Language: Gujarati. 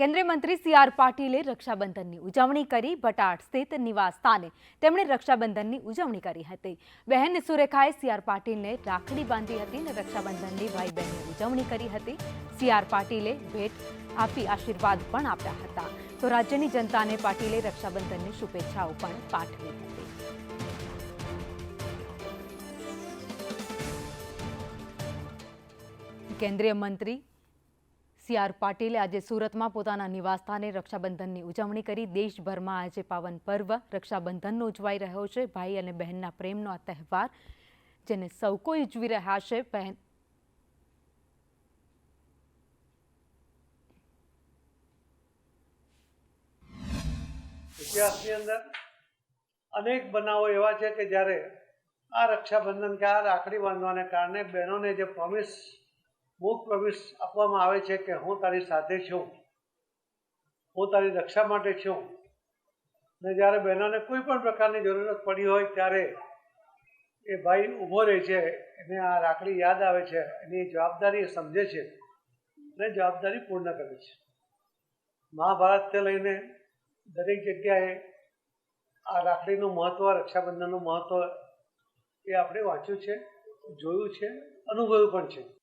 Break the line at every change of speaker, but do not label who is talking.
કેન્દ્રીય મંત્રી સી આર પાટીલે રક્ષાબંધનની ઉજવણી કરી. ભટાટ સ્થિત નિવાસ સ્થાને તેમણે રક્ષાબંધનની ઉજવણી કરી હતી. બહેન સુરેખાએ સી આર પાટીલને રાખડી બાંધી હતી અને રક્ષાબંધનની ભાઈ બહેનની ઉજવણી કરી હતી. સી આર પાટીલે ભેટ આપી આશીર્વાદ પણ આપ્યા હતા. તો રાજ્યની જનતાને પાટીલે રક્ષાબંધનની શુભેચ્છાઓ પણ પાઠવી હતી. કેન્દ્રીય મંત્રી સી આર પાટીલે આજે સુરતમાં પોતાના નિવાસસ્થાને રક્ષાબંધનની ઉજવણી કરી. દેશભરમાં આજે પાવન પર્વ, રક્ષાબંધનનો ઉજવાઈ રહ્યો છે. ભાઈ અને બહેનના પ્રેમનો આ તહેવાર, જેને સૌ કોઈ ઉજવી રહ્યા છે. બહેન
ઇતિહાસની અંદર અનેક બનાવો એવા છે કે જ્યારે આ રક્ષાબંધન કે આ રાખડી બાંધવાને કારણે બહેનોને જે પ્રોમિસ મુખ પ્રવેશ આપવામાં આવે છે કે હું તારી સાથે છું. હું તારી રક્ષા માટે છું. ને જ્યારે બહેનોને કોઈ પણ પ્રકારની જરૂરત પડી હોય ત્યારે એ ભાઈ ઊભો રહે છે. એને આ રાખડી યાદ આવે છે. એની જવાબદારી એ સમજે છે અને જવાબદારી પૂર્ણ કરે છે. મહાભારતથી લઈને દરેક જગ્યાએ આ રાખડીનું મહત્ત્વ રક્ષાબંધનનું મહત્ત્વ એ આપણે વાંચ્યું છે, જોયું છે, અનુભવ્યું પણ છે.